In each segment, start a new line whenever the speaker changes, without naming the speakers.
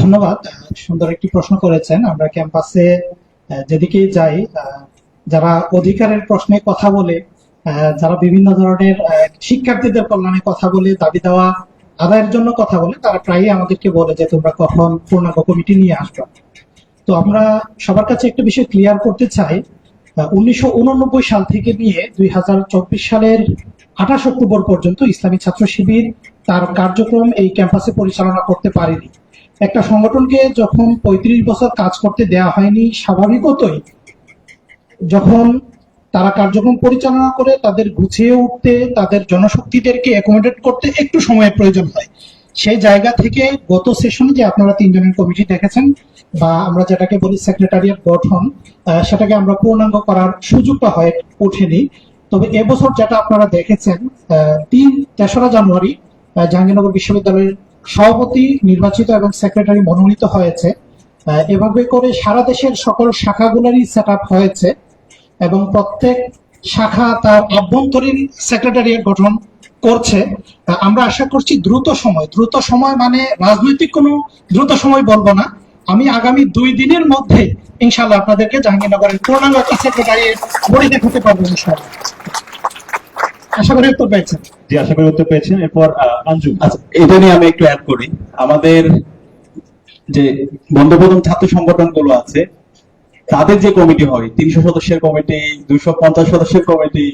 ধন্যবাদ। সুন্দর একটি প্রশ্ন করেছেন। আমরা ক্যাম্পাসে যেদিকেই যাই যারা অধিকারের প্রশ্নে কথা বলে যারা বিভিন্ন ধরনের শিক্ষার্থীদের কল্যাণে কথা বলে, দাবি দেওয়া, আদায়ের জন্য কথা বলে, তারা প্রায়ই আমাদেরকে বলে যে, তোমরা কখন পূর্ণাঙ্গ কমিটি নিয়ে আসবে তো আমরা সবার কাছে একটা বিষয় ক্লিয়ার করতে চাই। উনিশশো সাল থেকে নিয়ে দুই হাজার চব্বিশ সালের আঠাশ অক্টোবর পর্যন্ত ইসলামী ছাত্র শিবির তার কার্যক্রম এই ক্যাম্পাসে পরিচালনা করতে পারেনি। একটা সংগঠনকে যখন পঁয়ত্রিশ বছর কাজ করতে দেয়া হয়নি, স্বাভাবিকতই যখন তারা কার্যক্রম পরিচালনা করে, তাদের গুছিয়ে উঠতে, তাদের জনশক্তিদেরকে অ্যাকোমোডেট করতে একটু সময়ের প্রয়োজন হয়। সেই জায়গা থেকে গত সেশনে যে আপনারা তিনজনের কমিটি দেখেছেন, বা আমরা যেটাকে বলি সেক্রেটারিয়েট গঠন সেটাকে আমরা পূর্ণাঙ্গ করার সুযোগটা হয়ে ওঠেনি। তবে এবছর যেটা আপনারা দেখেছেন তিন, তেসরা জানুয়ারি জাহাঙ্গীরনগর বিশ্ববিদ্যালয়ের সভাপতি নির্বাচিত এবং সেক্রেটারি মনোনীত হয়েছে। এভাবে করে সারা দেশের সকল শাখাগুলোরই সেট হয়েছে এবং প্রত্যেক শাখা তার অভ্যন্তরীণ সেক্রেটারিয়েট গঠন করছে। আমরা আশা করছি দ্রুত সময় দ্রুত সময় মানে রাজনৈতিক কোনো দ্রুত সময় বলব না। আমি আগামী দুই দিনের মধ্যে ইনশাল্লাহ আপনাদেরকে জাহাঙ্গীরনগরের পূর্ণাঙ্গ একটি সেক্রেটারিয়েট বড়ি দেখাতে পারব ইনশাল্লাহ আশা করি উত্তর পেয়েছেন।
জি আশা করি উত্তর পেয়েছেন। এরপর আঞ্জু।
আচ্ছা এটা নিয়ে আমি একটু অ্যাড করি। আমাদের যে বন্ধপ্রথম ছাত্র সংগঠনগুলো আছে তাদের যে কমিটি হয় তিনশো সদস্যের কমিটি দুইশো পঞ্চাশ সদস্যের কমিটি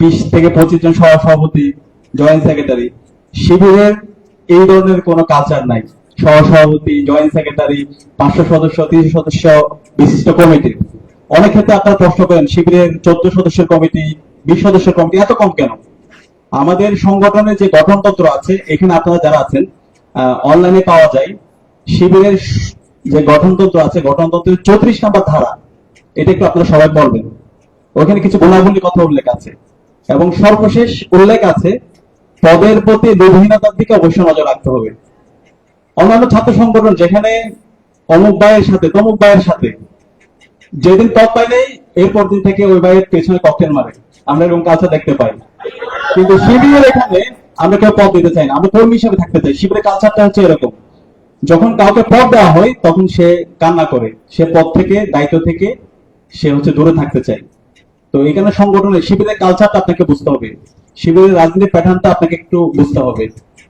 বিশ থেকে পঁচিশ জন সহ সভাপতি জয়েন্ট সেক্রেটারি শিবিরের এই ধরনের কোনো কালচার নাই। সহ সভাপতি জয়েন্ট সেক্রেটারি পাঁচশো সদস্য তিনশো সদস্য বিশিষ্ট কমিটি। অনেক ক্ষেত্রে আপনারা প্রশ্ন করেন শিবিরের চোদ্দ সদস্যের কমিটি বিশ সদস্যের কমিটি এত কম কেন? আমাদের সংগঠনের যে গঠনতন্ত্র আছে, এখানে আপনারা যারা আছেন অনলাইনে পাওয়া যায়, শিবিরের যে গঠনতন্ত্র আছে, গঠনতন্ত্রের চৌত্রিশ নাম্বার ধারা, এটা একটু আপনারা সবাই বলবেন ওখানে কিছু গুণাবলী কথা উল্লেখ আছে। এবং সর্বশেষ উল্লেখ আছে, পদের প্রতি লোভহীনতার দিকে অবশ্যই নজর রাখতে হবে। অন্যান্য ছাত্র সংগঠন যেখানে অমুক ভাইয়ের সাথে, তমুক ভাইয়ের সাথে, যেদিন পদ পাই নেই, এরপর দিন থেকে ওই ভাইয়ের পেছনে ককটেল মারে। আমরা এরকম কালচার দেখতে পাই। কিন্তু শিবিরের এখানে আমরা কেউ পদ দিতে চাই না। আমরা কর্মী হিসেবে থাকতে চাই। শিবিরের কালচারটা হচ্ছে এরকম। যখন কাউকে পদ দেওয়া হয়, তখন সে কান্না করে। সে পদ থেকে, দায়িত্ব থেকে সে হচ্ছে দূরে থাকতে চায়। তো এখানে সংগঠনের শিবিরের কালচারটা আপনাকে বুঝতে হবে। শিবিরের রাজনীতির প্যাটার্নটা আপনাকে একটু বুঝতে হবে।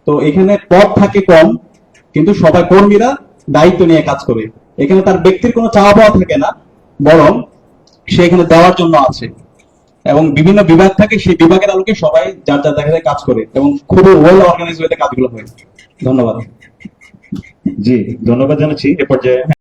তো এখানে পদ থাকে কম, কিন্তু সবাই কর্মীরা দায়িত্ব নিয়ে কাজ করে। এখানে তার ব্যক্তির কোনো চাওয়া পাওয়া থাকে না, বরং সে এখানে দেওয়ার জন্য আছে। এবং বিভিন্ন বিভাগ থাকে, সেই বিভাগের আলোকে সবাই যার যার দেখা কাজ করে এবং খুবই ওয়েল অর্গানাইজ হয়ে কাজগুলো হয়। ধন্যবাদ।
জি, ধন্যবাদ জানাচ্ছি। এ পর্যায়ে